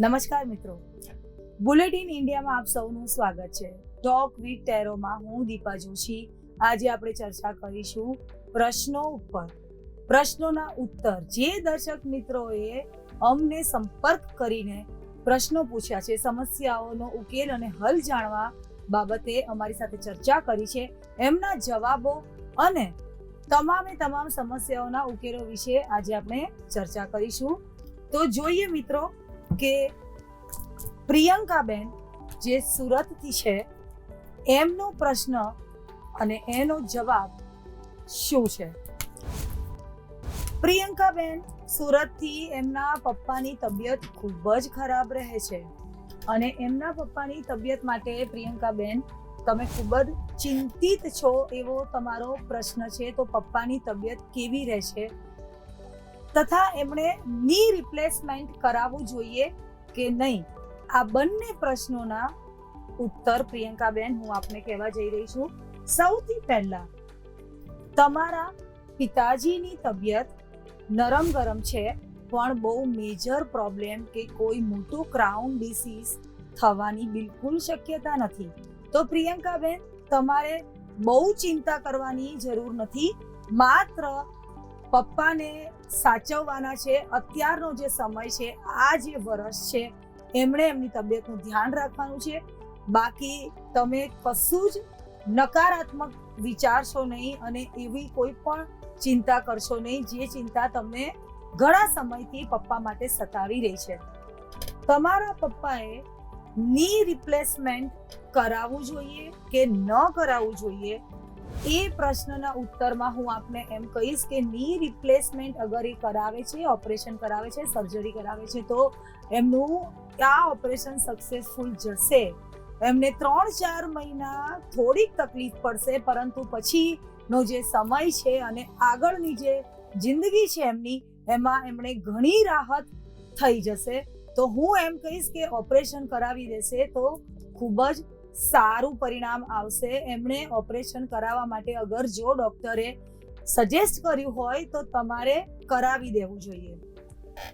નમસ્કાર મિત્રો. બુલેટિન ઇન્ડિયામાં આપ સૌનું સ્વાગત છે. ટોક વિથ ટેરોમાં હું દીપા જોશી. આજે આપણે ચર્ચા કરીશું પ્રશ્નો ઉપર. પ્રશ્નોના ઉત્તર. જે દર્શક મિત્રોએ અમને સંપર્ક કરીને પ્રશ્નો પૂછ્યા છે, સમસ્યાઓનો ઉકેલ અને હલ જાણવા બાબતે અમારી સાથે ચર્ચા કરી છે. એમના જવાબો અને તમામે તમામ સમસ્યાઓના ઉકેલો વિશે આજે આપણે ચર્ચા કરીશું. તો જોઈએ મિત્રો કે પ્રિયંકાબેન જે સુરતથી છે, એમનો પ્રશ્ન અને એનો જવાબ શું છે? પ્રિયંકાબેન સુરતથી એમના પપ્પાની તબિયત ખૂબ જ ખરાબ રહે છે અને એમના પપ્પાની તબિયત માટે પ્રિયંકાબેન, તમે ખૂબ જ ચિંતિત છો એવો તમારો પ્રશ્ન છે, તો પપ્પાની તબિયત કેવી રહેશે? તથા એમણે ની રિપ્લેસમેન્ટ કરાવવું જોઈએ કે નહીં? આ બંને પ્રશ્નોના ઉત્તર પ્રિયંકાબેન, હું આપને કહેવા જઈ રહી છું. સૌથી પહેલા, તમારા પિતાજીની તબિયત નરમ ગરમ છે, પણ બહુ મેજર પ્રોબ્લેમ કે કોઈ મોટું ક્રાઉન ડિસીઝ થવાની બિલકુલ શક્યતા નથી. તો પ્રિયંકાબેન, તમારે બહુ ચિંતા કરવાની જરૂર નથી. માત્ર પપ્પાને સાચવવાના છે, અત્યારનો જે સમય છે, આ જે વર્ષ છે, એમણે એમની તબિયતનું ધ્યાન રાખવાનું છે. બાકી તમે કશું જ નકારાત્મક વિચારશો નહીં અને એવી કોઈ પણ ચિંતા કરશો નહીં, જે ચિંતા તમને ઘણા સમયથી પપ્પા માટે સતાવી રહી છે. તમારા પપ્પાએ ની રિપ્લેસમેન્ટ કરાવવું જોઈએ કે ન કરાવવું જોઈએ? એ પ્રશ્નના ઉત્તરમાં હું આપને એમ કહીશ કે ની રિપ્લેસમેન્ટ અગર એ કરાવે છે ઓપરેશન કરાવે છે સર્જરી કરાવે છે, તો એમનું આ ઓપરેશન સક્સેસફુલ જશે. એમને ત્રણ ચાર મહિના થોડીક તકલીફ પડશે, પરંતુ પછીનો જે સમય છે અને આગળની જે જિંદગી છે એમની, એમાં એમણે ઘણી રાહત થઈ જશે. તો હું એમ કહીશ કે ઓપરેશન કરાવી દેશે તો ખૂબ જ સારું પરિણામ આવશે. એમણે ઓપરેશન કરાવવા માટે અગર જો ડોક્ટરે સજેસ્ટ કર્યું હોય તો તમારે કરાવી દેવું જોઈએ.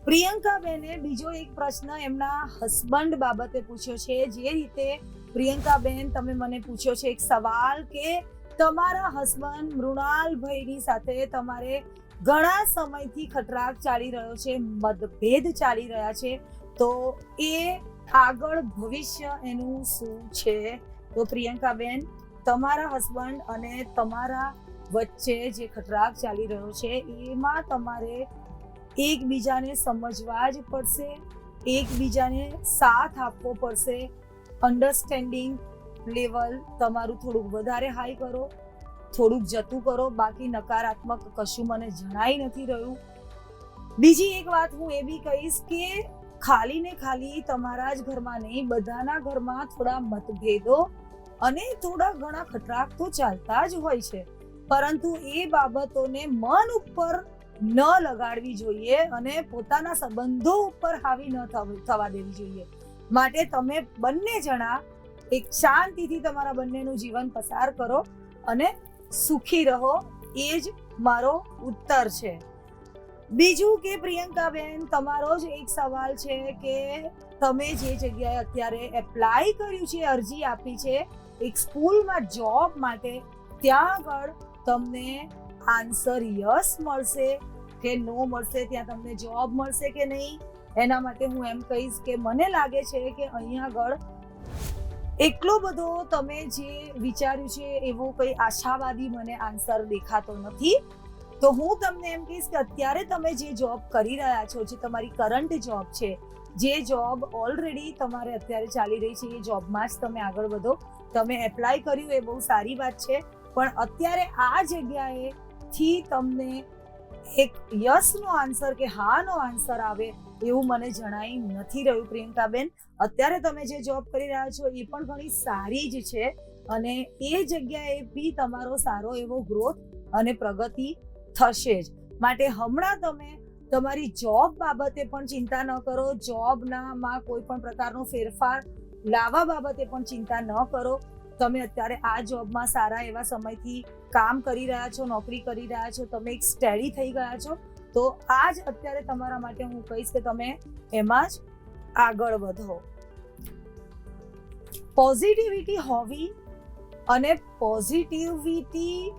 પ્રિયંકાબેને બીજો એક પ્રશ્ન એમના હસબન્ડ બાબતે પૂછ્યો છે. જે રીતે પ્રિયંકાબેન, તમે મને પૂછ્યો છે એક સવાલ કે તમારા હસબન્ડ મૃણાલભાઈની સાથે તમારે ઘણા સમયથી ખટરાક ચાલી રહ્યો છે, મતભેદ ચાલી રહ્યા છે. તો એ આગળ ભવિષ્ય એનું શું છે? તો પ્રિયંકાબેન, તમારા હસબન્ડ અને તમારા વચ્ચે જે ખટરાગ ચાલી રહ્યો છે, એમાં તમારે એકબીજાને સમજવા જ પડશે, એકબીજાને સાથ આપવો પડશે. અન્ડરસ્ટેન્ડિંગ લેવલ તમારું થોડુંક વધારે હાઈ કરો, થોડુંક જતું કરો, બાકી નકારાત્મક કશું મને જણાઈ નથી રહ્યું. બીજી એક વાત હું એ બી કહીશ કે ખાલી ને ખાલી તમારા જ ઘરમાં નહીં, બધાના ઘરમાં થોડા મતભેદો અને થોડા ઘણા ખટરાક તો ચાલતા જ હોય છે. પરંતુ એ બાબતોને મન ઉપર ન લગાડવી જોઈએ અને પોતાના સંબંધો ઉપર હાવી ન થવ- દેવી જોઈએ. માટે તમે બંને જણા એક શાંતિથી તમારા બંનેનું જીવન પસાર કરો અને સુખી રહો, એ જ મારો ઉત્તર છે. બીજું કે પ્રિયંકાબેન, તમારો જ એક સવાલ છે કે તમે જે જગ્યાએ અત્યારે એપ્લાય કર્યું છે, અરજી આપી છે, એક સ્કૂલમાં જોબ માટે, ત્યાં આગળ તમને આન્સર યસ મળશે કે નો મળશે, ત્યાં તમને જોબ મળશે કે નહીં? એના માટે હું એમ કહીશ કે મને લાગે છે કે અહીંયા આગળ એટલો બધો તમે જે વિચાર્યું છે, એવો કંઈ આશાવાદી મને આન્સર દેખાતો નથી. તો હું તમને એમ કહીશ કે અત્યારે તમે જે જોબ કરી રહ્યા છો, જે તમારી કરંટ જોબ છે, જે જોબ ઓલરેડી તમારે અત્યારે ચાલી રહી છે, એ જોબમાં જ તમે આગળ વધો. તમે એપ્લાય કર્યું, એ બહુ સારી વાત છે. પણ અત્યારે આ જગ્યાએ થી તમને એક યસનો આન્સર કે હાનો આન્સર આવે એવું મને જણાઈ નથી રહ્યું, પ્રિયંકાબેન. અત્યારે તમે જે જોબ કરી રહ્યા છો, એ પણ ઘણી સારી જ છે અને એ જગ્યાએ બી તમારો સારો એવો ગ્રોથ અને પ્રગતિ થશે જ. માટે હમણાં તમે તમારી જોબ બાબતે પણ ચિંતા ન કરો. જોબનામાં કોઈ પણ પ્રકારનો ફેરફાર લાવવા બાબતે પણ ચિંતા ન કરો. તમે અત્યારે આ જોબમાં સારા એવા સમયથી કામ કરી રહ્યા છો, નોકરી કરી રહ્યા છો, તમે એક સ્ટેડી થઈ ગયા છો, તો આ જ અત્યારે તમારા માટે હું કહીશ કે તમે એમાં જ આગળ વધો. પોઝિટિવિટી હોવી અને પોઝિટિવિટી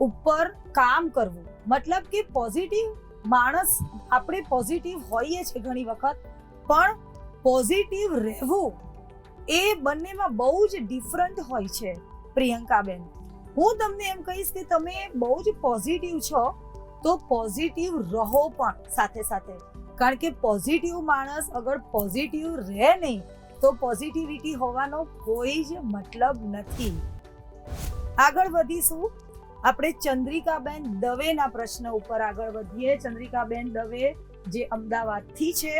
ઉપર કામ કરવું. મતલબ કે પોઝિટિવ માણસ આપણે પોઝિટિવ હોઈએ છીએ ઘણી વખત, પણ પોઝિટિવ રહેવું એ બંનેમાં બહુ જ ડિફરન્ટ હોય છે, પ્રિયંકાબેન. હું તમને એમ કહીશ કે તમે બહુ જ પોઝિટિવ છો, તો પોઝિટિવ રહો પણ સાથે સાથે. કારણ કે પોઝિટિવ માણસ અગર પોઝિટિવ રહે નહીં, તો પોઝિટિવિટી હોવાનો કોઈ જ મતલબ નથી. આગળ વધીશું. આપણે ચંદ્રિકાબેન દવેના પ્રશ્ન ઉપર આગળ વધીએ. ચંદ્રિકાબેન દવે જે અમદાવાદથી છે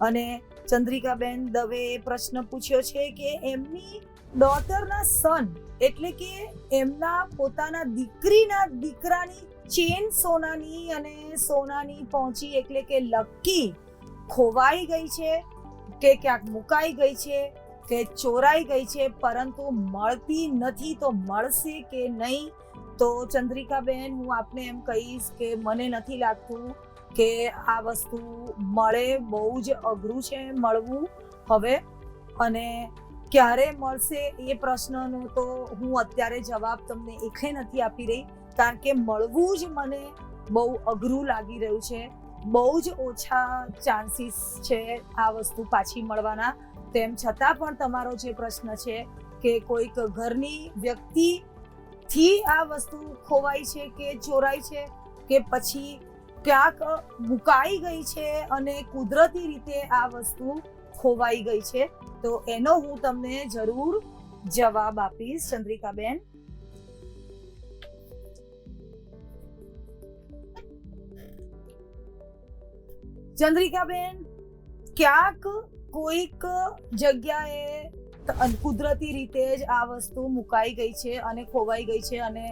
અને ચંદ્રિકાબેન દવે પ્રશ્ન પૂછ્યો છે કે એમની ડોટરના સન એટલે કે એમના પોતાના દીકરીના દીકરાની ચેન સોનાની અને સોનાની પહોંચી એટલે કે લક્કી ખોવાઈ ગઈ છે, કે ક્યાંક મુકાઈ ગઈ છે, કે ચોરાઈ ગઈ છે, પરંતુ મળતી નથી તો મળશે કે નહીં? તો ચંદ્રિકાબેન, હું આપને એમ કહીશ કે મને નથી લાગતું કે આ વસ્તુ મળે, બહુ જ અઘરું છે મળવું હવે. અને ક્યારે મળશે એ પ્રશ્નનો તો હું અત્યારે જવાબ તમને એકે નથી આપી રહી, કારણ કે મળવું જ મને બહુ અઘરું લાગી રહ્યું છે. બહુ જ ઓછા ચાન્સીસ છે આ વસ્તુ પાછી મળવાના. તેમ છતાં પણ તમારો જે પ્રશ્ન છે કે કોઈક ઘરની વ્યક્તિ થી આ વસ્તુ ખોવાઈ છે કે ચોરાઈ છે કે પછી ક્યાંક મુકાઈ ગઈ છે અને કુદરતી રીતે આ વસ્તુ ખોવાઈ ગઈ છે, તો એનો હું તમને જરૂર જવાબ આપીશ, ચંદ્રિકાબેન. ચંદ્રિકાબેન, ક્યાંક કોઈક જગ્યાએ કુદરતી રીતે જ આ વસ્તુ મુકાઈ ગઈ છે અને ખોવાઈ ગઈ છે અને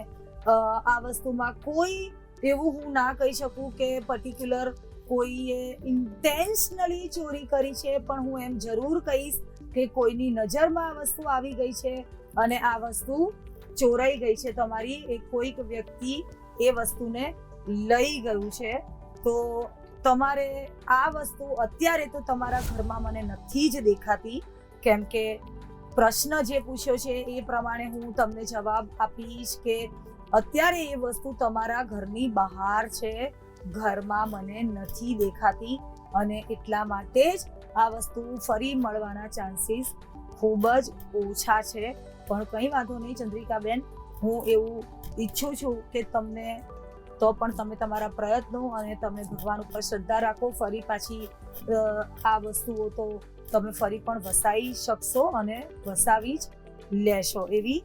આ વસ્તુમાં કોઈ એવું હું ના કહી શકું કે પર્ટિક્યુલર કોઈએ ઇન્ટેન્શનલી ચોરી કરી છે, પણ હું એમ જરૂર કહીશ કે કોઈની નજરમાં આ વસ્તુ આવી ગઈ છે અને આ વસ્તુ ચોરાઈ ગઈ છે. તમારી એ કોઈક વ્યક્તિ એ વસ્તુને લઈ ગયું છે. તો તમારે આ વસ્તુ અત્યારે તો તમારા ઘરમાં મને નથી જ દેખાતી, કેમ કે પ્રશ્ન જે પૂછ્યો છે એ પ્રમાણે હું તમને જવાબ આપીશ કે અત્યારે એ વસ્તુ તમારા ઘરની બહાર છે. ઘરમાં મને નથી દેખાતી અને એટલા માટે જ આ વસ્તુ ફરી મળવાના ચાન્સીસ ખૂબ જ ઓછા છે. પણ કંઈ વાંધો નહીં ચંદ્રિકાબેન, હું એવું ઈચ્છું છું કે તમને તો પણ તમે તમારા પ્રયત્નો અને તમે ભગવાન ઉપર શ્રદ્ધા રાખો. ફરી પાછી આ વસ્તુઓ તો તમે ફરી પણ વસાવી શકશો અને વસાવી જ લેશો એવી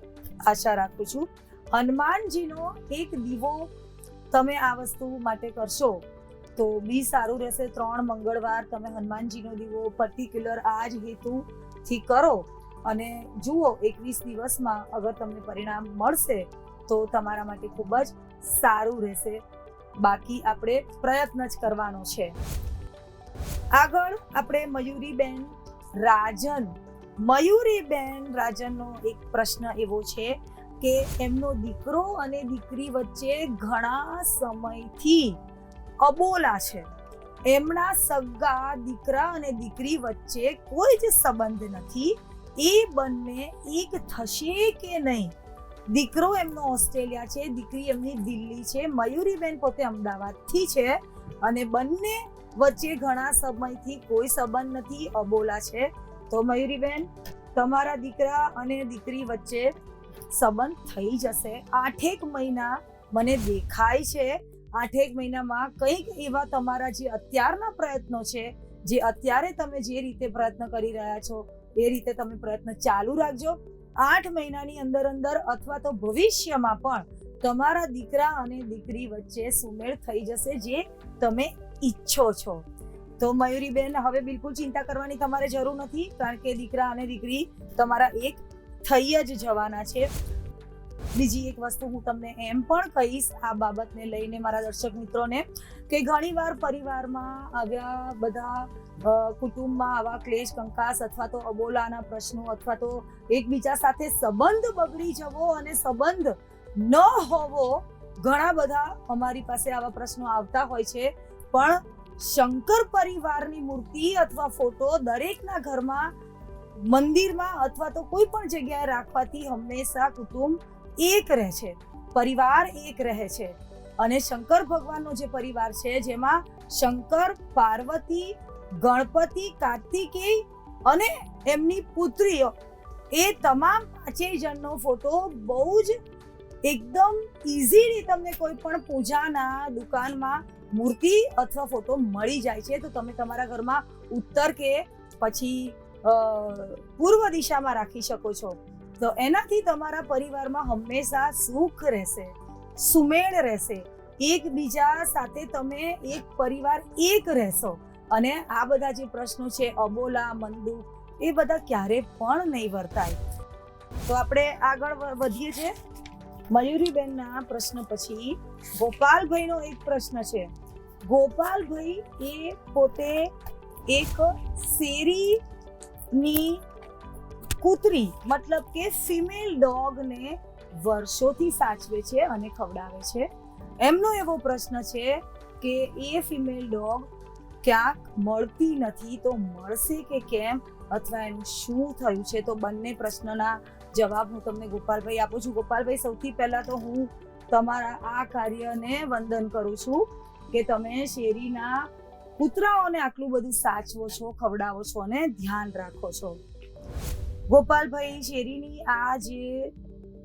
આશા રાખું છું. હનુમાનજીનો એક દીવો તમે આ વસ્તુ માટે કરશો તો બી સારું રહેશે. ત્રણ મંગળવાર તમે હનુમાનજીનો દીવો પર્ટિક્યુલર આ જ હેતુથી કરો અને જુઓ એકવીસ દિવસમાં અગર તમને પરિણામ મળશે તો તમારા માટે ખૂબ જ સારું રહેશે. બાકી આપણે પ્રયત્ન જ કરવાનો છે. આગળ આપણે મયુરીબેન રાજન. મયુરીબેન રાજનનો એક પ્રશ્ન એવો છે કે એમનો દીકરો અને દીકરી વચ્ચે ઘણા સમયથી અબોલા છે. એમના સગા, દીકરા અને દીકરી વચ્ચે કોઈ જ સંબંધ નથી. એ બંને એક થશે કે નહીં? દીકરો એમનો ઓસ્ટ્રેલિયા છે, દીકરી એમની દિલ્હી છે, મયુરીબેન પોતે અમદાવાદથી છે અને બંને વચ્ચે ઘણા સમયથી કોઈ સંબંધ નથી, અબોલા છે. તો મયુરીબેન, તમારા દીકરા અને દીકરી વચ્ચે સંબંધ થઈ જશે. આઠેક મહિના મને દેખાય છે. આઠેક મહિનામાં કંઈક એવા તમારા જે અત્યારના પ્રયત્નો છે, જે અત્યારે તમે જે રીતે પ્રયત્ન કરી રહ્યા છો, એ રીતે તમે પ્રયત્ન ચાલુ રાખજો. આઠ મહિનાની અંદર અંદર અથવા તો ભવિષ્યમાં પણ તમારા દીકરા અને દીકરી વચ્ચે સુમેળ થઈ જશે જે તમે ઈચ્છો છો. તો મયુરીબેન, હવે બિલકુલ ચિંતા કરવાની તમારે જરૂર નથી, કારણ કે દીકરા અને દીકરી તમારા એક થઈ જ જવાના છે. બીજી એક વસ્તુ હું તમને એમ પણ કહીશ, આ બાબતને લઈને મારા દર્શક મિત્રોને, કે ઘણીવાર પરિવારમાં આવ્યા બધા કુટુંબમાં આવા ક્લેશ, કંકાસ અથવા તો અબોલાના પ્રશ્નો અથવા તો એકબીજા સાથે સંબંધ બગડી જવો અને સંબંધ ન હોવો, ઘણા બધા અમારી પાસે આવા પ્રશ્નો આવતા હોય છે. પણ શંકર પરિવારની મૂર્તિ અથવા ફોટો દરેકના ઘરમાં, મંદિરમાં અથવા તો કોઈ પણ જગ્યાએ રાખવાથી હંમેશા કુટુંબ એક રહે છે, પરિવાર એક રહે છે. અને શંકર ભગવાનનો જે પરિવાર છે, જેમાં શંકર, પાર્વતી ગણપતિ, કાર્તિકેય અને એમની પુત્રીઓ. એ તમામ પાંચેય જણનો ફોટો બહુ જ એકદમ ઇઝીલી તમને કોઈ પણ પૂજાના દુકાનમાં મૂર્તિ અથવા ફોટો મળી જાય છે. તો તમે તમારા ઘરમાં ઉત્તર કે પછી પૂર્વ દિશામાં રાખી શકો છો. તો એનાથી તમારા પરિવારમાં હંમેશા સુખ રહેશે, સુમેળ રહેશે. એકબીજા સાથે તમે એક પરિવાર એક રહેશો. અને આ બધા જે પ્રશ્નો છે, અબોલા, મંદુ, એ બધા ક્યારે પણ નહીં વર્તાય. તો આપણે આગળ વધીએ છીએ મયુરીબેનના પ્રશ્ન પછી ગોપાલભાઈનો એક પ્રશ્ન છે. ગોપાલભાઈ એ પોતે એક શેરીની કૂતરી, મતલબ કે ફિમેલ ડોગને વર્ષોથી સાચવે છે અને ખવડાવે છે. એમનો એવો પ્રશ્ન છે કે એ ફિમેલ ડોગ ક્યાંક મળતી નથી, તો મળશે કે કેમ અથવા એનું શું થયું છે? તો બંને પ્રશ્નના જવાબ હું તમને ગોપાલભાઈ આપું છું. ગોપાલભાઈ, સૌથી પહેલા તો હું તમારા આ કાર્યને વંદન કરું છું કે તમે શેરીના કૂતરાઓને આટલું બધું સાચવો છો, ખવડાવો છો અને ધ્યાન રાખો છો. ગોપાલભાઈ, શેરીની આ જે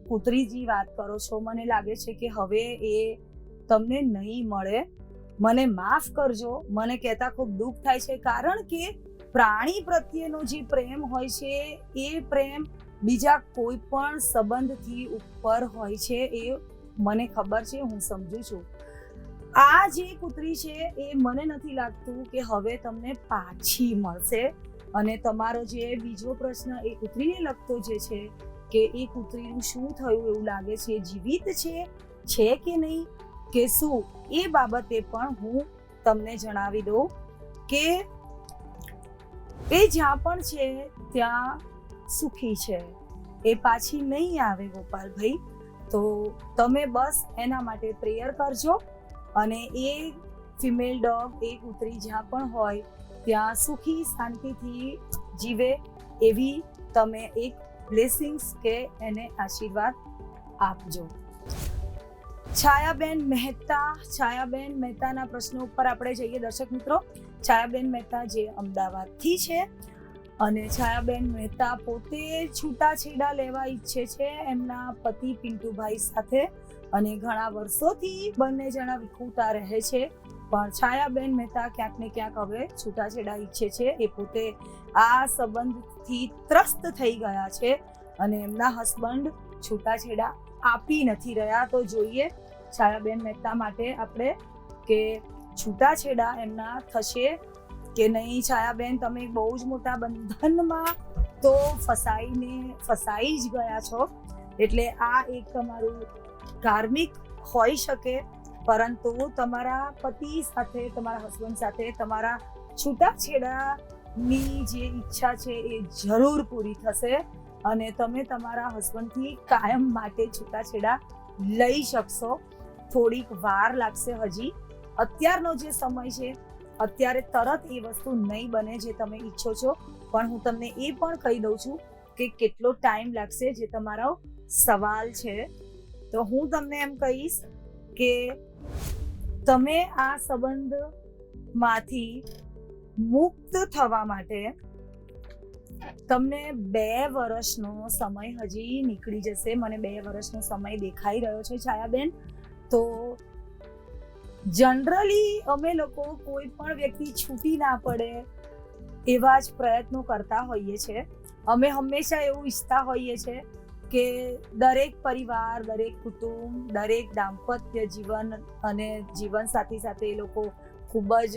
કૂતરીજી વાત કરો છો, મને લાગે છે કે હવે એ તમને નહીં મળે. મને માફ કરજો. મને કહેતા ખૂબ દુઃખ થાય છે કારણ કે પ્રાણી પ્રત્યેનો જે પ્રેમ હોય છે, એ પ્રેમ બીજા કોઈ પણ સંબંધથી ઉપર હોય છે એ મને ખબર છે, હું સમજુ છું. આ જે કૂતરી છે, એ મને નથી લાગતું કે હવે તમને પાછી મળશે. અને તમારો જે બીજો પ્રશ્ન, એ કૂતરીને લગતો જે છે કે એ કૂતરીનું શું થયું એવું લાગે છે? જીવિત છે? છે કે નહીં? કે શું? એ બાબતે પણ હું તમને જણાવી દઉં કે એ જ્યાં પણ છે, ત્યાં સુખી છે. એ પાછી નહીં આવે ગોપાલભાઈ. તો તમે બસ એના માટે પ્રેયર કરજો અને એ ફિમેલ ડોગ એ કૂતરી જ્યાં પણ હોય, ત્યાં સુખી શાંતિથી જીવે એવી તમે એક બ્લેસિંગ્સ કે એને આશીર્વાદ આપજો. છાયાબેન મહેતા, છાયાબેન મહેતાના પ્રશ્નો ઉપર આપણે જઈએ દર્શક મિત્રો. છાયાબેન મહેતા જે અમદાવાદથી છે અને છાયાબેન મહેતા પોતે છૂટાછેડા લેવા ઈચ્છે છે એમના પતિ પિન્ટુભાઈ સાથે અને ઘણા વર્ષોથી બંને જણા વિખૂટા રહે છે. પણ છાયાબેન મહેતા ક્યાંક ને ક્યાંક હવે છૂટાછેડા ઈચ્છે છે. એ પોતે આ સંબંધથી ત્રસ્ત થઈ ગયા છે અને એમના હસબન્ડ છૂટાછેડા આપી નથી રહ્યા. તો જોઈએ છાયાબેન મહેતા માટે આપણે કે છૂટાછેડા એમના થશે કે નહીં? છાયાબેન તમે બહુ જ મોટા બંધનમાં તો ફસાઈને, ફસાઈ જ ગયા છો. એટલે આ એક તમારું ધાર્મિક હોઈ શકે, પરંતુ તમારા પતિ સાથે, તમારા હસબન્ડ સાથે તમારા છૂટાછેડાની જે ઈચ્છા છે એ જરૂર પૂરી થશે. અને તમે તમારા હસબન્ડથી કાયમ માટે છૂટાછેડા લઈ શકશો. થોડીક વાર લાગશે હજી. અત્યારનો જે સમય છે, અત્યારે તરત એ વસ્તુ નહીં બને જે તમે ઈચ્છો છો. પણ હું તમને એ પણ કહી દઉં છું કે કેટલો ટાઈમ લાગશે જે તમારો સવાલ છે. તો હું તમને એમ કહીશ કે તમે આ સંબંધમાંથી મુક્ત થવા માટે તમને બે વર્ષનો સમય હજી નીકળી જશે. મને બે વર્ષનો સમય દેખાઈ રહ્યો છે છાયાબેન. તો જનરલી અમે લોકો કોઈ પણ વ્યક્તિ છૂટી ના પડે એવા જ પ્રયત્નો કરતા હોઈએ છીએ અમે હંમેશા એવું ઈચ્છતા હોઈએ છીએ કે દરેક પરિવાર, દરેક કુટુંબ, દરેક દાંપત્ય જીવન અને જીવન સાથી સાથે એ લોકો ખૂબ જ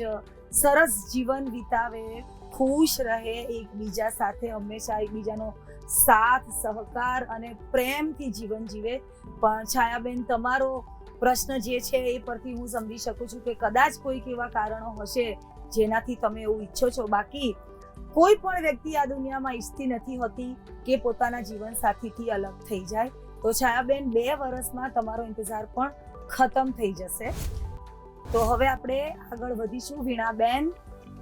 સરસ જીવન વિતાવે. ખુશ રહે એકબીજા સાથે, હંમેશા એકબીજાનો સાથ, સહકાર અને પ્રેમથી જીવન જીવે. પણ છાયાબેન, તમારો પ્રશ્ન જે છે એ પરથી હું સમજી શકું છું કે કદાચ કોઈક એવા કારણો હશે જેનાથી તમે એવું ઈચ્છો છો. બાકી કોઈ પણ વ્યક્તિ આ દુનિયામાં ઈચ્છતી નથી હોતી કે પોતાના જીવન સાથીથી અલગ થઈ જાય. તો છાયાબેન, બે વર્ષમાં તમારો ઇંતજાર પણ ખતમ થઈ જશે. તો હવે આપણે આગળ વધીશું. વીણાબેન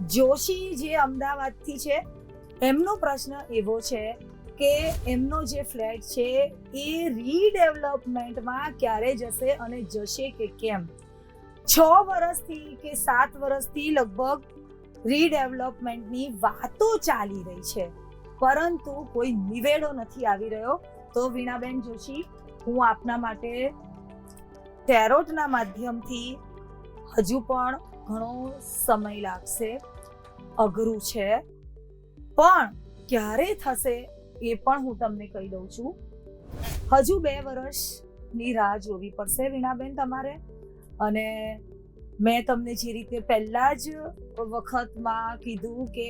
જોશી જે અમદાવાદથી છે, એમનો પ્રશ્ન એવો છે કે એમનો જે ફ્લેટ છે એ રીડેવલપમેન્ટમાં ક્યારે જશે અને જશે કે કેમ? છ વર્ષથી કે સાત વર્ષથી લગભગ રીડેવલપમેન્ટની વાતો ચાલી રહી છે, પરંતુ કોઈ નિવેડો નથી આવી રહ્યો. તો વીણાબેન જોશી, હું આપના માટે ટેરોટના માધ્યમથી હજુ પણ ઘણો સમય લાગશે, અઘરું છે. પણ ક્યારે થશે એ પણ હું તમને કહી દઉં છું. હજુ બે વર્ષની રાહ જોવી પડશે વીણાબેન તમારે. અને મેં તમને જે રીતે પહેલાં જ વખતમાં કીધું કે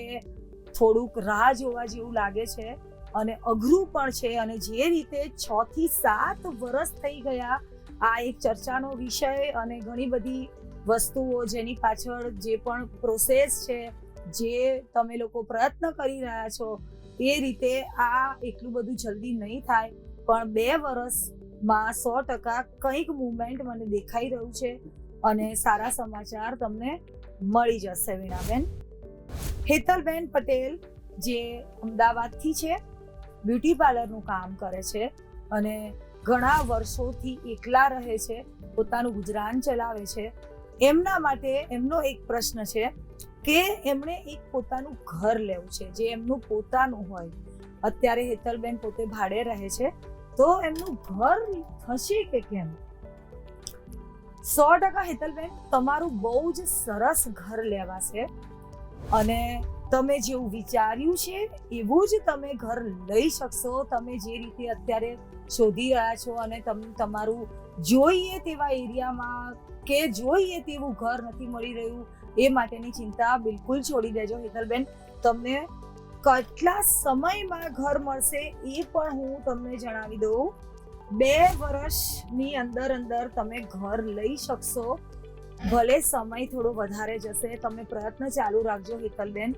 થોડુંક રાહ જોવા જેવું લાગે છે અને અઘરું પણ છે અને જે રીતે છ થી સાત વર્ષ થઈ ગયા, આ એક ચર્ચાનો વિષય અને ઘણી બધી વસ્તુઓ જેની પાછળ જે પણ પ્રોસેસ છે, જે તમે લોકો પ્રયત્ન કરી રહ્યા છો, એ રીતે આ એટલું બધું જલ્દી નહીં થાય. પણ બે વર્ષમાં સો ટકા કંઈક મુવમેન્ટ મને દેખાઈ રહ્યું છે અને સારા સમાચાર તમને મળી જશે વીણાબેન. હેતલબેન પટેલ, જે અમદાવાદથી છે, બ્યુટી પાર્લરનું કામ કરે છે અને ઘણા વર્ષોથી એકલા રહે છે, પોતાનું ગુજરાન ચલાવે છે. એમના માટે એમનો એક પ્રશ્ન છે કે એમણે એક પોતાનું ઘર લેવું છે, જે એમનું પોતાનું હોય. અત્યારે હેતલબેન પોતે ભાડે રહે છે, તો એમનું ઘર થશે કે કેમ? સો ટકા હેતલબેન, તમારું બહુ જ સરસ ઘર લેવાશે અને તમે જેવું વિચાર્યું છે, એવું જ તમે ઘર લઈ શકશો. તમે જે રીતે અત્યારે શોધી રહ્યા છો અને તમને તમારું જોઈએ તેવા એરિયામાં કે જોઈએ તેવું ઘર નથી મળી રહ્યું, એ માટેની ચિંતા બિલકુલ છોડી દેજો હેતલબેન. તમને કેટલા સમયમાં ઘર મળશે એ પણ હું તમને જણાવી દઉં. બે વર્ષની અંદર અંદર તમે ઘર લઈ શકશો. ભલે સમય થોડો વધારે જશે, તમે પ્રયત્ન ચાલુ રાખજો હેતલબેન.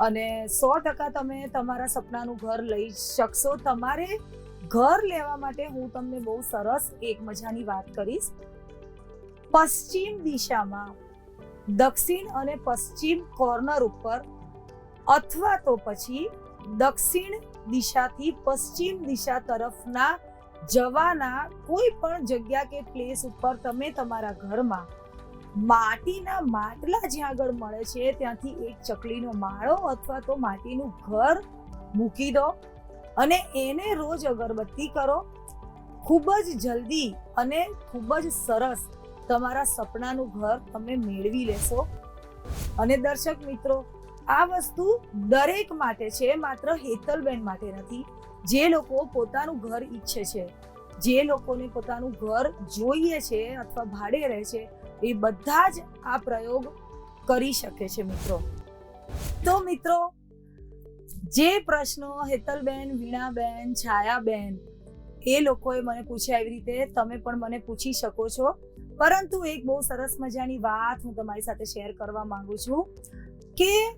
અને સો ટકા તમે તમારા સપનાનું ઘર લઈ શકશો. તમારે ઘર લેવા માટે હું તમને બહુ સરસ એક મજાની વાત કરીશ. પશ્ચિમ દિશામાં દક્ષિણ અને પશ્ચિમ કોર્નર ઉપર અથવા તો પછી દક્ષિણ દિશાથી પશ્ચિમ દિશા તરફના જવાના કોઈ પણ જગ્યા કે પ્લેસ ઉપર તમે તમારા ઘરમાં માટીના માટલા જ્યાં આગળ મળે છે, ત્યાંથી એક ચકલીનો માળો અથવા તો માટીનું ઘર મૂકી દો અને એને રોજ અગરબત્તી કરો. ખૂબ જ જલ્દી અને ખૂબ જ સરસ તમારા સપનાનું ઘર તમે મેળવી લેશો. અને દર્શક મિત્રો, આ વસ્તુ દરેક માટે છે, માત્ર હેતલબેન માટે નથી. જે લોકો પોતાનું ઘર ઈચ્છે છે, જે લોકોને પોતાનું ઘર જોઈએ છે અથવા ભાડે રહે છે એ બધા જ આ પ્રયોગ કરી શકે છે મિત્રો. તો મિત્રો, જે પ્રશ્નો હેતલબેન, વીણાબેન, છાયાબેન, એ લોકોએ મને પૂછ્યા એવી રીતે, તમે પણ મને પૂછી શકો છો. પરંતુ એક બહુ સરસ મજાની વાત હું તમારી સાથે શેર કરવા માંગુ છું કે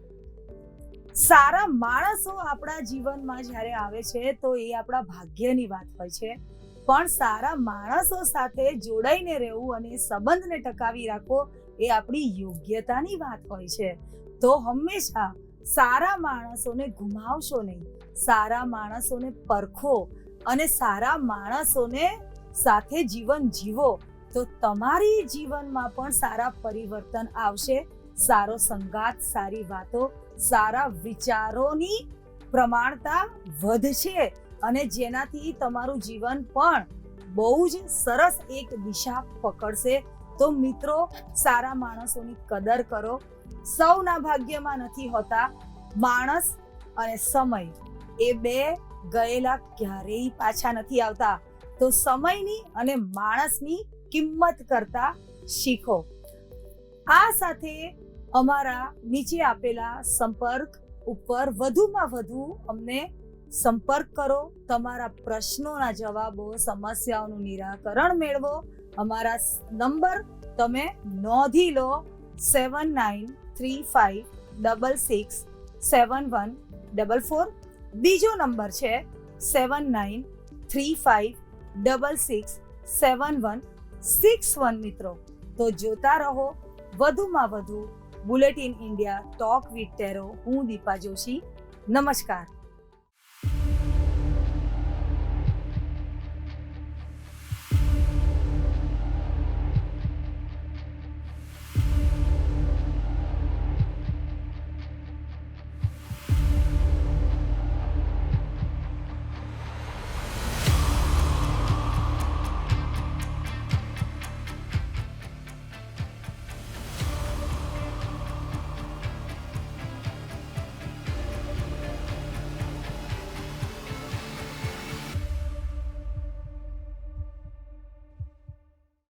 સારા માણસો આપણા જીવનમાં જ્યારે આવે છે, તો એ આપણા ભાગ્યની વાત હોય છે. પણ સારા માણસો સાથે જોડાઈને રહેવું અને સંબંધને ટકાવી રાખવો એ આપણી યોગ્યતાની વાત હોય છે. તો હંમેશા સારા માણસોને ગુમાવશો નહીં. સારા માણસોને પરખો અને સારા માણસોને સાથે જીવન જીવો. તો તમારી જીવનમાં પણ સારા પરિવર્તન આવશે. સારો સંગાત, સારી વાતો, સારા વિચારોની પ્રમાણતા વધશે. અને જેનાથી તમારું જીવન પણ બહુ જ સરસ એક દિશા પકડશે. તો મિત્રો, સારા માણસોની કદર કરો. સૌના ભાગ્યમાં નથી હોતા. માણસ અને સમય એ બે ગયેલા ક્યારેય પાછા નથી આવતા. તો સમયની અને માણસની કિંમત કરતા શીખો. આ સાથે અમારા નીચે આપેલા સંપર્ક ઉપર વધુમાં વધુ અમને સંપર્ક કરો, તમારા પ્રશ્નોના જવાબો, સમસ્યાઓનું નિરાકરણ મેળવો. અમારા નંબર તમે નોંધી લો seven nine three five double six seven one double four. બીજો નંબર છે seven nine three five double six seven one six one મિત્રો. તો જોતા રહો, વધુમાં વધુ bulletin India talk with Tero. હું દીપા જોશી. નમસ્કાર.